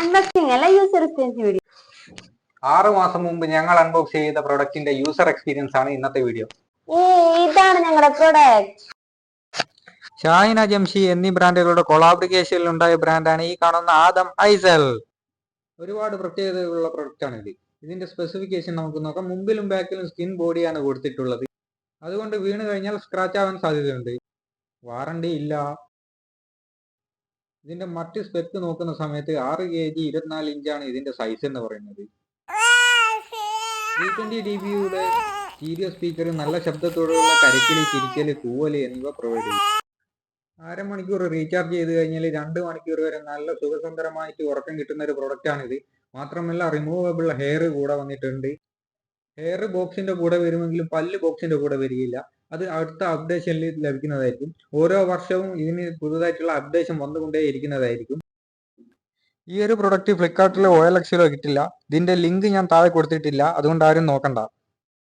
Unboxing അല്ല user experience video ആറ് മാസം മുമ്പ് ഞങ്ങൾ അൺബോക്സ് ചെയ്ത പ്രൊഡക്റ്റിന്റെ യൂസർ എക്സ്പീരിയൻസ് ആണ് ഇന്നത്തെ വീഡിയോ ഏ ഇതാണ് ഞങ്ങളുടെ പ്രൊഡക്റ്റ് ഷാഹിന ജംഷി എന്നീ ബ്രാൻഡുകളുടെ കൊളാബ്രിക്കേഷനിൽ ഉണ്ടായ ബ്രാൻഡാണ് ഈ കാണുന്ന ആദം ഐസൽ. ഒരുപാട് പ്രത്യേകതകളുള്ള പ്രൊഡക്റ്റ് ആണ് ഇത്. ഇതിന്റെ സ്പെസിഫിക്കേഷൻ നമുക്ക് നോക്കാം. മുമ്പിലും ബാക്കിലും സ്കിൻ ബോഡിയാണ് കൊടുത്തിട്ടുള്ളത്. അതുകൊണ്ട് വീണ് കഴിഞ്ഞാൽ സ്ക്രാച്ച് ആവാൻ സാധ്യതയുണ്ട്. വാറണ്ടി ഇല്ല. ഇതിന്റെ മറ്റ് സ്പെക്ക് നോക്കുന്ന സമയത്ത് ആറ് കെ ജി ഇരുപത്തിനാല് ഇഞ്ചാണ് ഇതിന്റെ സൈസ് എന്ന് പറയുന്നത്. സ്റ്റീരിയോ സ്പീക്കർ നല്ല ശബ്ദത്തോടുള്ള കരച്ചിൽ ചിരിക്കൽ കൂവൽ എന്നിവ പ്രൊവൈഡ് ചെയ്യും. അരമണിക്കൂർ റീചാർജ് ചെയ്ത് കഴിഞ്ഞാൽ രണ്ട് മണിക്കൂർ വരെ നല്ല സുഖസുന്ദരമായിട്ട് ഉറക്കം കിട്ടുന്ന ഒരു പ്രൊഡക്റ്റ് ആണിത്. മാത്രമല്ല റിമൂവബിൾ ഹെയർ കൂടെ വന്നിട്ടുണ്ട്. ഹെയർ ബോക്സിന്റെ കൂടെ വരുമെങ്കിലും പല്ല് ബോക്സിന്റെ കൂടെ വരികയില്ല. അത് അടുത്ത അപ്ഡേഷനിൽ ലഭിക്കുന്നതായിരിക്കും. ഓരോ വർഷവും ഇതിന് പുതുതായിട്ടുള്ള അപ്ഡേഷൻ വന്നുകൊണ്ടേ ഇരിക്കുന്നതായിരിക്കും ഈ ഒരു പ്രൊഡക്റ്റ് ഫ്ലിപ്കാർട്ടിലോ എക്സിലോ കിട്ടില്ല. ഇതിന്റെ ലിങ്ക് ഞാൻ താഴെ കൊടുത്തിട്ടില്ല. അതുകൊണ്ട് ആരും നോക്കണ്ട.